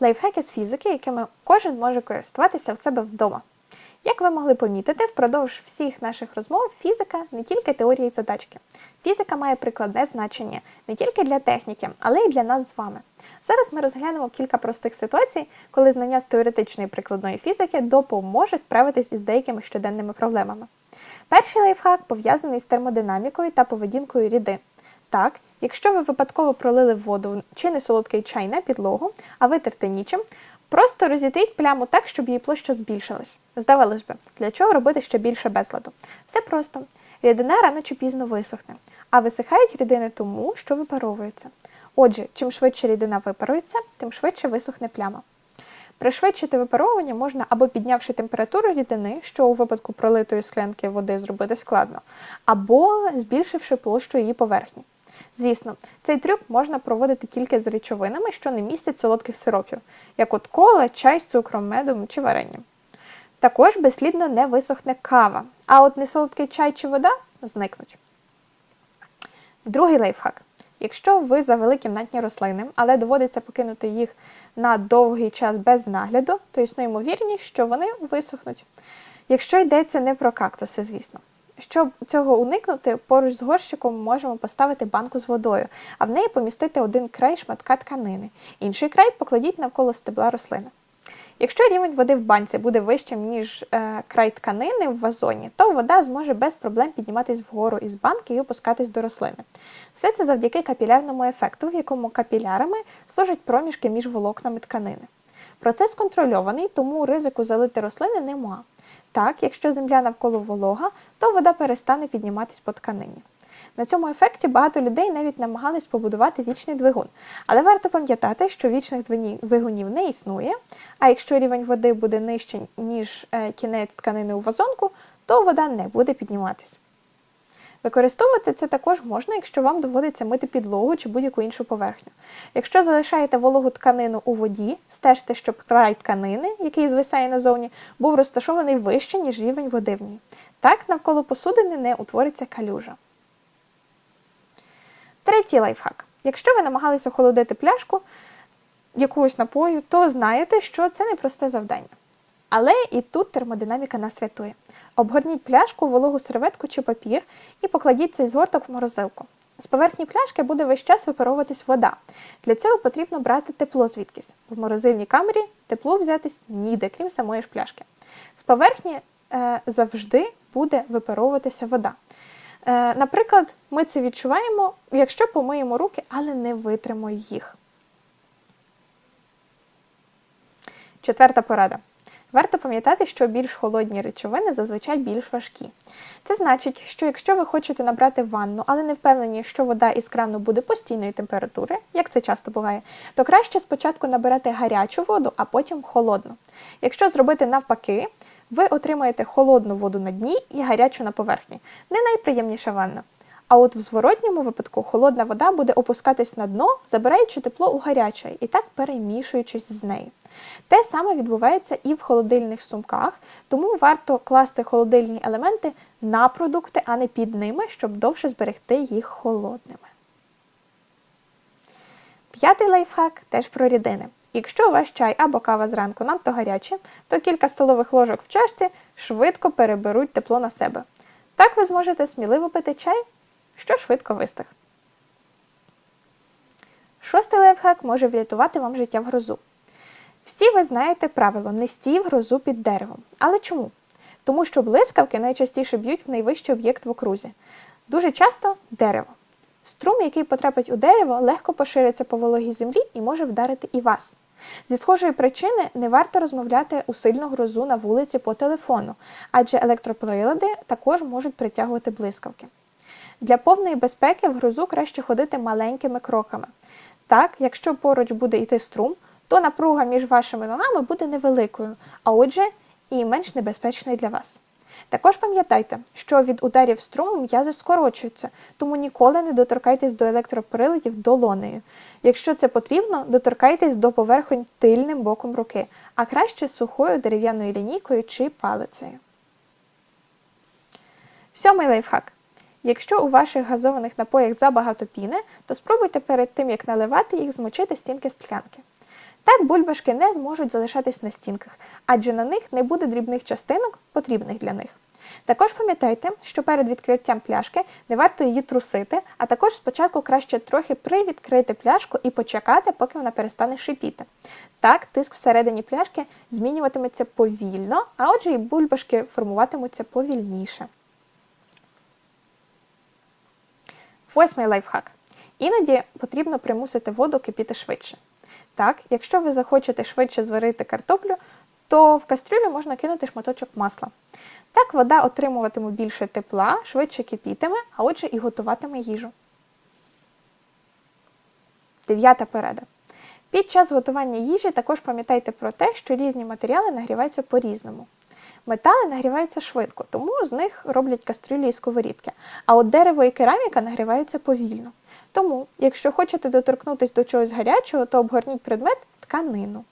лайфхаки з фізики, якими кожен може користуватися в себе вдома. Як ви могли помітити, впродовж всіх наших розмов фізика не тільки теорія і задачки. Фізика має прикладне значення не тільки для техніки, але й для нас з вами. Зараз ми розглянемо кілька простих ситуацій, коли знання з теоретичної прикладної фізики допоможе справитись із деякими щоденними проблемами. Перший лайфхак пов'язаний з термодинамікою та поведінкою рідин. Так, якщо ви випадково пролили воду чи не солодкий чай на підлогу, а витерти нічим, просто розітріть пляму так, щоб її площа збільшилась. Здавалось би, для чого робити ще більше безладу? Все просто. Рідина рано чи пізно висохне, а висихають рідини тому, що випаровуються. Отже, чим швидше рідина випарується, тим швидше висохне пляма. Пришвидшити випаровування можна або піднявши температуру рідини, що у випадку пролитої склянки води зробити складно, або збільшивши площу її поверхні. Звісно, цей трюк можна проводити тільки з речовинами, що не містять солодких сиропів, як от кола, чай з цукром, медом чи варенням. Також безслідно не висохне кава, а от несолодкий чай чи вода зникнуть. Другий лайфхак. Якщо ви завели кімнатні рослини, але доводиться покинути їх на довгий час без нагляду, то існує ймовірність, що вони висохнуть. Якщо йдеться не про кактуси, звісно. Щоб цього уникнути, поруч з горщиком можемо поставити банку з водою, а в неї помістити один край шматка тканини, інший край покладіть навколо стебла рослини. Якщо рівень води в банці буде вищим, ніж е, край тканини в вазоні, то вода зможе без проблем підніматись вгору із банки і опускатись до рослини. Все це завдяки капілярному ефекту, в якому капілярами служать проміжки між волокнами тканини. Процес контрольований, тому ризику залити рослини нема. Так, якщо земля навколо волога, то вода перестане підніматись по тканині. На цьому ефекті багато людей навіть намагались побудувати вічний двигун. Але варто пам'ятати, що вічних двигунів не існує, а якщо рівень води буде нижчий, ніж е, кінець тканини у вазонку, то вода не буде підніматись. Використовувати це також можна, якщо вам доводиться мити підлогу чи будь-яку іншу поверхню. Якщо залишаєте вологу тканину у воді, стежте, щоб край тканини, який звисає назовні, був розташований вище, ніж рівень води в ній. Так навколо посудини не утвориться калюжа. Третій лайфхак. Якщо ви намагалися охолодити пляшку якогось напою, то знаєте, що це непросте завдання. Але і тут термодинаміка нас рятує. Обгорніть пляшку, вологу серветку чи папір і покладіть цей згорток в морозилку. З поверхні пляшки буде весь час випаровуватись вода. Для цього потрібно брати тепло звідкись. В морозильній камері тепло взятись ніде, крім самої ж пляшки. З поверхні е, завжди буде випаровуватися вода. Е, наприклад, ми це відчуваємо, якщо помиємо руки, але не витримо їх. Четверта порада. Варто пам'ятати, що більш холодні речовини зазвичай більш важкі. Це значить, що якщо ви хочете набрати ванну, але не впевнені, що вода із крану буде постійної температури, як це часто буває, то краще спочатку набирати гарячу воду, а потім холодну. Якщо зробити навпаки, ви отримаєте холодну воду на дні і гарячу на поверхні. Не найприємніша ванна. А от в зворотньому випадку холодна вода буде опускатись на дно, забираючи тепло у гаряче і так перемішуючись з нею. Те саме відбувається і в холодильних сумках, тому варто класти холодильні елементи на продукти, а не під ними, щоб довше зберегти їх холодними. П'ятий лайфхак теж про рідини. Якщо ваш чай або кава зранку надто гарячі, то кілька столових ложок в чашці швидко переберуть тепло на себе. Так ви зможете сміливо пити чай, що швидко вистих. Шостий лайфхак може врятувати вам життя в грозу. Всі ви знаєте правило не стій в грозу під деревом. Але чому? Тому що блискавки найчастіше б'ють в найвищий об'єкт в окрузі. Дуже часто дерево. Струм, який потрапить у дерево, легко пошириться по вологій землі і може вдарити і вас. Зі схожої причини не варто розмовляти у сильну грозу на вулиці по телефону, адже електроприлади також можуть притягувати блискавки. Для повної безпеки в грозу краще ходити маленькими кроками. Так, якщо поруч буде йти струм, то напруга між вашими ногами буде невеликою, а отже, і менш небезпечною для вас. Також пам'ятайте, що від ударів струму м'язи скорочуються, тому ніколи не доторкайтесь до електроприладів долонею. Якщо це потрібно, доторкайтесь до поверхонь тильним боком руки, а краще сухою дерев'яною лінійкою чи палицею. Сьомий лайфхак. Якщо у ваших газованих напоях забагато піни, то спробуйте перед тим, як наливати їх, змочити стінки склянки. Так бульбашки не зможуть залишатись на стінках, адже на них не буде дрібних частинок, потрібних для них. Також пам'ятайте, що перед відкриттям пляшки не варто її трусити, а також спочатку краще трохи привідкрити пляшку і почекати, поки вона перестане шипіти. Так, тиск всередині пляшки змінюватиметься повільно, а отже і бульбашки формуватимуться повільніше. Восьмий лайфхак. Іноді потрібно примусити воду кипіти швидше. Так, якщо ви захочете швидше зварити картоплю, то в кастрюлю можна кинути шматочок масла. Так вода отримуватиме більше тепла, швидше кипітиме, а отже і готуватиме їжу. Дев'ята порада. Під час готування їжі також пам'ятайте про те, що різні матеріали нагріваються по-різному. Метали нагріваються швидко, тому з них роблять кастрюлі і сковорідки, а от дерево і кераміка нагріваються повільно. Тому, якщо хочете доторкнутися до чогось гарячого, то обгорніть предмет тканину.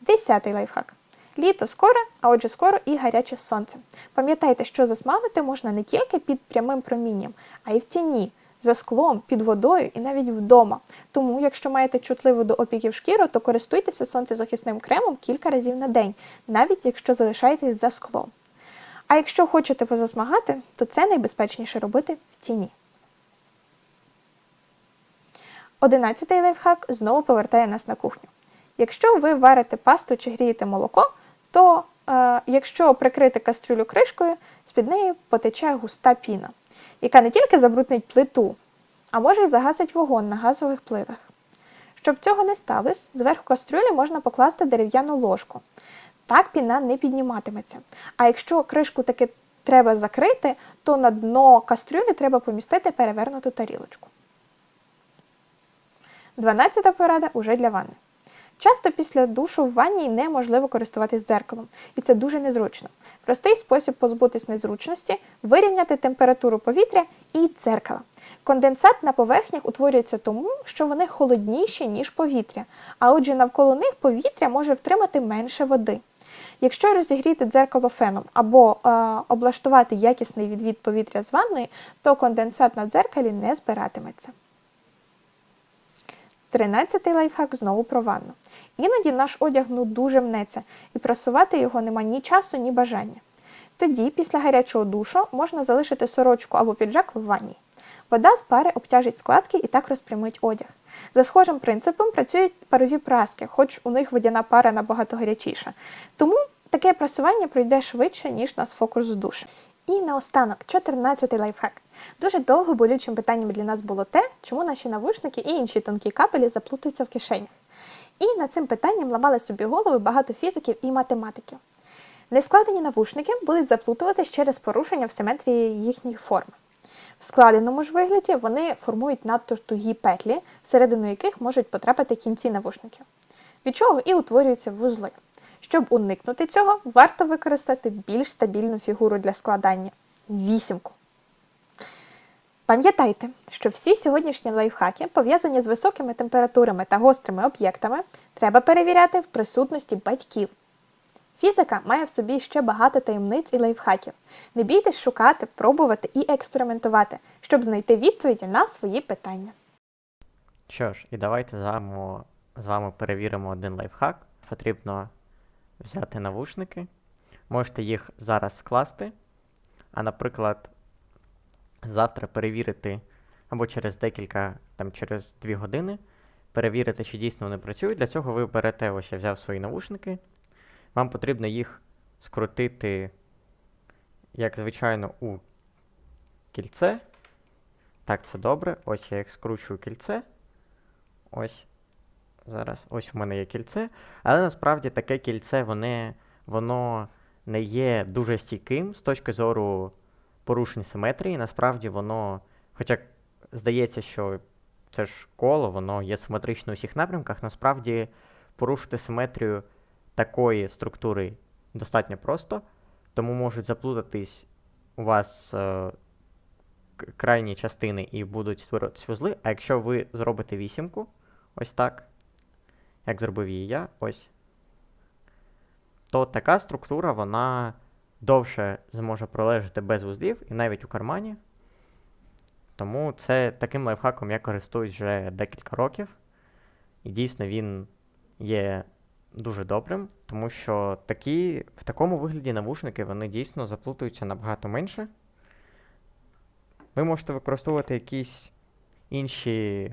Десятий лайфхак. Літо скоро, а отже скоро і гаряче сонце. Пам'ятайте, що засмагнути можна не тільки під прямим промінням, а й в тіні, за склом, під водою і навіть вдома. Тому, якщо маєте чутливу до опіків шкіру, то користуйтеся сонцезахисним кремом кілька разів на день, навіть якщо залишаєтесь за склом. А якщо хочете позасмагати, то це найбезпечніше робити в тіні. Одинадцятий лайфхак знову повертає нас на кухню. Якщо ви варите пасту чи грієте молоко, то якщо прикрити кастрюлю кришкою, з-під неї потече густа піна, яка не тільки забруднить плиту, а може й загасить вогонь на газових плитах. Щоб цього не сталося, зверху кастрюлі можна покласти дерев'яну ложку. Так піна не підніматиметься. А якщо кришку таки треба закрити, то на дно кастрюлі треба помістити перевернуту тарілочку. Дванадцята порада уже для ванни. Часто після душу в ванні неможливо користуватись дзеркалом, і це дуже незручно. Простий спосіб позбутись незручності вирівняти температуру повітря і дзеркала. Конденсат на поверхнях утворюється тому, що вони холодніші, ніж повітря, а отже, навколо них повітря може втримати менше води. Якщо розігріти дзеркало феном або е, облаштувати якісний відвід повітря з ванної, то конденсат на дзеркалі не збиратиметься. Тринадцятий лайфхак знову про ванну. Іноді наш одяг ну дуже мнеться, і просувати його нема ні часу, ні бажання. Тоді, після гарячого душу, можна залишити сорочку або піджак в ванні. Вода з пари обтяжить складки і так розпрямить одяг. За схожим принципом працюють парові праски, хоч у них водяна пара набагато гарячіша. Тому таке прасування пройде швидше, ніж нас фокус з душу. І наостанок, 14-й лайфхак. Дуже довго болючим питанням для нас було те, чому наші навушники і інші тонкі кабелі заплутуються в кишенях. І над цим питанням ламали собі голови багато фізиків і математиків. Нескладені навушники будуть заплутуватись через порушення в симетрії їхніх форм. В складеному ж вигляді вони формують надто тугі петлі, всередину яких можуть потрапити кінці навушників, від чого і утворюються вузли. Щоб уникнути цього, варто використати більш стабільну фігуру для складання вісімку. Пам'ятайте, що всі сьогоднішні лайфхаки, пов'язані з високими температурами та гострими об'єктами, треба перевіряти в присутності батьків. Фізика має в собі ще багато таємниць і лайфхаків. Не бійтесь шукати, пробувати і експериментувати, щоб знайти відповіді на свої питання. Що ж, і давайте з вами, з вами перевіримо один лайфхак. Потрібно взяти навушники. Можете їх зараз скласти, а, наприклад, завтра перевірити або через декілька, там через 2 години, перевірити, чи дійсно вони працюють. Для цього ви берете, ось я взяв свої навушники. Вам потрібно їх скрутити, як звичайно, у кільце. Так, це добре. Ось я їх скручую кільце. Ось. Зараз, ось у мене є кільце. Але насправді таке кільце воно, воно не є дуже стійким з точки зору порушень симетрії. Насправді воно, хоча здається, що це ж коло, воно є симетрично у всіх напрямках, насправді порушити симетрію такої структури достатньо просто, тому можуть заплутатись у вас е, крайні частини і будуть створюватись вузли. А якщо ви зробите вісімку, ось так, як зробив її я, ось, то така структура, вона довше зможе пролежати без вузлів і навіть у кармані. Тому це таким лайфхаком я користуюсь вже декілька років. І дійсно він є дуже добрим, тому що такі, в такому вигляді навушники вони дійсно заплутуються набагато менше. Ви можете використовувати якісь інші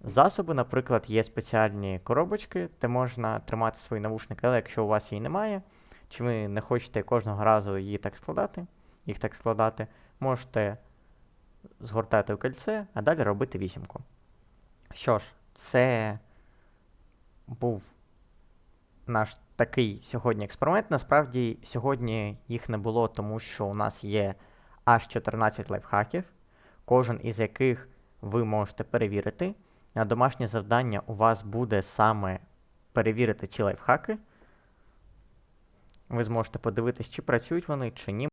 засоби. Наприклад, є спеціальні коробочки, де можна тримати свої навушники, але якщо у вас її немає, чи ви не хочете кожного разу її так складати, їх так складати, можете згортати у кільце, а далі робити вісімку. Що ж, це був наш такий сьогодні експеримент. Насправді, сьогодні їх не було, тому що у нас є аж 14 лайфхаків, кожен із яких ви можете перевірити. На домашнє завдання у вас буде саме перевірити ці лайфхаки. Ви зможете подивитись, чи працюють вони, чи ні.